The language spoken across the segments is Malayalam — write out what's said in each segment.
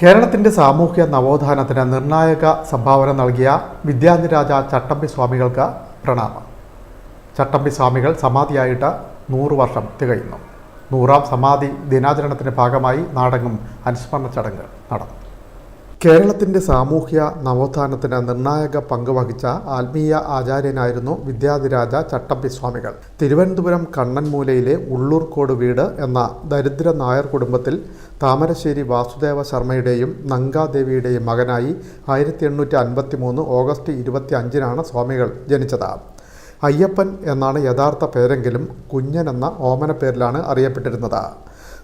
കേരളത്തിന്റെ സാമൂഹ്യ നവോത്ഥാനത്തിന് നിർണായക സംഭാവന നൽകിയ വിദ്യാന്തിരാജ ചട്ടമ്പി സ്വാമികൾക്ക് പ്രണാമം. ചട്ടമ്പി സ്വാമികൾ സമാധിയായിട്ട് നൂറ് വർഷം തികയുന്നു. നൂറാം സമാധി ദിനാചരണത്തിന്റെ ഭാഗമായി നാടെങ്ങും അനുസ്മരണ ചടങ്ങ് നടന്നു. കേരളത്തിന്റെ സാമൂഹ്യ നവോത്ഥാനത്തിന് നിർണായക പങ്ക് വഹിച്ച ആത്മീയ ആചാര്യനായിരുന്നു വിദ്യാധിരാജ ചട്ടമ്പി സ്വാമികൾ. തിരുവനന്തപുരം കണ്ണൻമൂലയിലെ ഉള്ളൂർക്കോട് വീട് എന്ന ദരിദ്ര നായർ കുടുംബത്തിൽ താമരശ്ശേരി വാസുദേവ ശർമ്മയുടെയും നങ്കാദേവിയുടെയും മകനായി ആയിരത്തി എണ്ണൂറ്റി അൻപത്തി മൂന്ന് ഓഗസ്റ്റ് ഇരുപത്തി അഞ്ചിനാണ് സ്വാമികൾ ജനിച്ചത്. അയ്യപ്പൻ എന്നാണ് യഥാർത്ഥ പേരെങ്കിലും കുഞ്ഞൻ എന്ന ഓമന പേരിലാണ് അറിയപ്പെട്ടിരുന്നത്.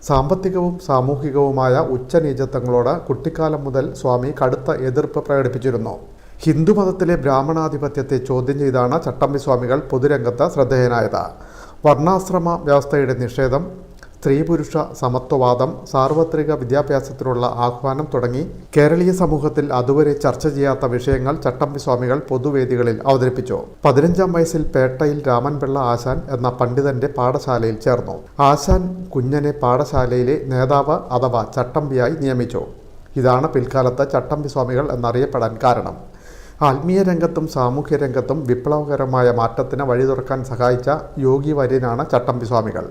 സാമ്പത്തികവും സാമൂഹികവുമായ ഉച്ചനീചത്വങ്ങളോട് കുട്ടിക്കാലം മുതൽ സ്വാമി കടുത്ത എതിർപ്പ് പ്രകടിപ്പിച്ചിരുന്നു. ഹിന്ദുമതത്തിലെ ബ്രാഹ്മണാധിപത്യത്തെ ചോദ്യം ചെയ്താണ് ചട്ടമ്പി സ്വാമികൾ പൊതുരംഗത്ത് ശ്രദ്ധേയനായത്. വർണാശ്രമ വ്യവസ്ഥയുടെ നിഷേധം സ്ത്രീ പുരുഷ സമത്വവാദം സാർവത്രിക വിദ്യാഭ്യാസത്തിനുള്ള ആഹ്വാനം തുടങ്ങി കേരളീയ സമൂഹത്തിൽ അതുവരെ ചർച്ച ചെയ്യാത്ത വിഷയങ്ങൾ ചട്ടമ്പി സ്വാമികൾ പൊതുവേദികളിൽ അവതരിപ്പിച്ചു. പതിനഞ്ചാം വയസ്സിൽ പേട്ടയിൽ രാമൻപിള്ള ആശാൻ എന്ന പണ്ഡിതന്റെ പാഠശാലയിൽ ചേർന്നു. ആശാൻ കുഞ്ഞനെ പാഠശാലയിലെ നേതാവ് അഥവാ ചട്ടമ്പിയായി നിയമിച്ചു. ഇതാണ് പിൽക്കാലത്ത് ചട്ടമ്പി സ്വാമികൾ എന്നറിയപ്പെടാൻ കാരണം. ആത്മീയ രംഗത്തും സാമൂഹ്യ രംഗത്തും വിപ്ലവകരമായ മാറ്റത്തിന് വഴി തുറക്കാൻ സഹായിച്ച യോഗി വര്യനാണ് ചട്ടമ്പി സ്വാമികൾ.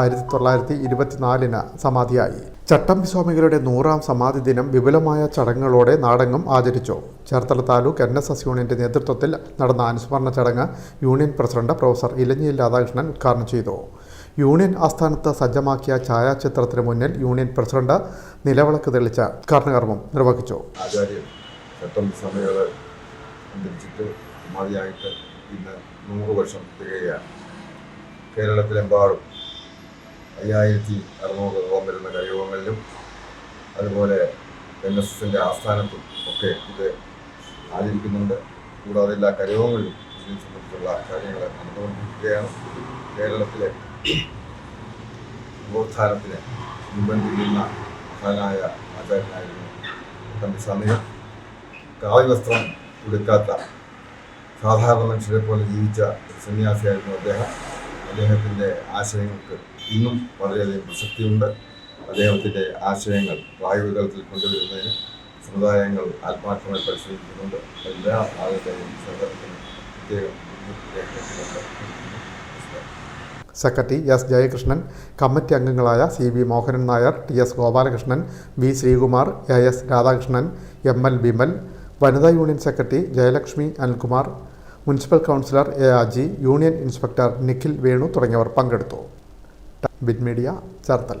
ആയിരത്തി തൊള്ളായിരത്തി ഇരുപത്തിനാലിന് സമാധിയായി. ചട്ടമ്പിസ്വാമികളുടെ നൂറാം സമാധി ദിനം വിപുലമായ ചടങ്ങുകളോടെ നാടെങ്ങും ആചരിച്ചു. Cherthala taluk N S S യൂണിയന്റെ നേതൃത്വത്തിൽ നടന്ന അനുസ്മരണ ചടങ്ങ് union president professor Elanjiyil Radhakrishnan ഉദ്ഘാടനം ചെയ്തു. യൂണിയൻ ആസ്ഥാനത്ത് സജ്ജമാക്കിയ ഛായാചിത്രത്തിന് മുന്നിൽ യൂണിയൻ പ്രസിഡന്റ് നിലവിളക്ക് തെളിച്ച ഉദ്ഘാടനകർമ്മം നിർവഹിച്ചു. ആചാര്യൻ ചട്ടം സമയങ്ങൾ അന്തരിച്ചിട്ട് സമാധിയായിട്ട് ഇന്ന് നൂറ് വർഷം തികയുകയാണ്. കേരളത്തിലെമ്പാടും അയ്യായിരത്തി അറുന്നൂറോളം വരുന്ന കരയോഗങ്ങളിലും അതുപോലെ എൻ എസ് എസിന്റെ ആസ്ഥാനത്തും ഒക്കെ ഇത് ആചരിക്കുന്നുണ്ട്. കൂടാതെ എല്ലാ കരയോഗങ്ങളിലും ഇതിനെ സംബന്ധിച്ചുള്ള കാര്യങ്ങൾ നടന്നുകൊണ്ടിരിക്കുകയാണ്. കേരളത്തിലെ നവോത്ഥാനത്തിന് മുൻപന്തിരിക്കുന്ന മഹാനായ ആചാര്യനായിരുന്നു തമ്പി സ്വാമികൾ. കാവ്യവസ്ത്രം ഉടുക്കാത്ത സാധാരണ മനുഷ്യരെ പോലെ ജീവിച്ച സന്യാസിയായിരുന്നു അദ്ദേഹം. അദ്ദേഹത്തിന്റെ ആശയങ്ങൾക്ക് ഇന്നും വളരെയധികം പ്രസക്തിയുണ്ട്. അദ്ദേഹത്തിന്റെ ആശയങ്ങൾ പ്രായോഗികതലത്തിൽ കൊണ്ടുവരുന്നതിന് സമുദായങ്ങൾ ആത്മാർത്ഥമായി പരിശോധിക്കുന്നുണ്ട് എല്ലാ ആളുകളുടെയും സഹകരണത്തിന് പ്രത്യേകം സെക്രട്ടറി എസ് ജയകൃഷ്ണൻ കമ്മിറ്റി അംഗങ്ങളായ C V Mohanan Nair T S Gopalakrishnan V Sreekumar A S Radhakrishnan M L Bimal വനിതാ union secretary Jayalakshmi Anilkumar municipal councillor A Aji union inspector Nikhil Venu തുടങ്ങിയവർ പങ്കെടുത്തു. Bid media Cherthala.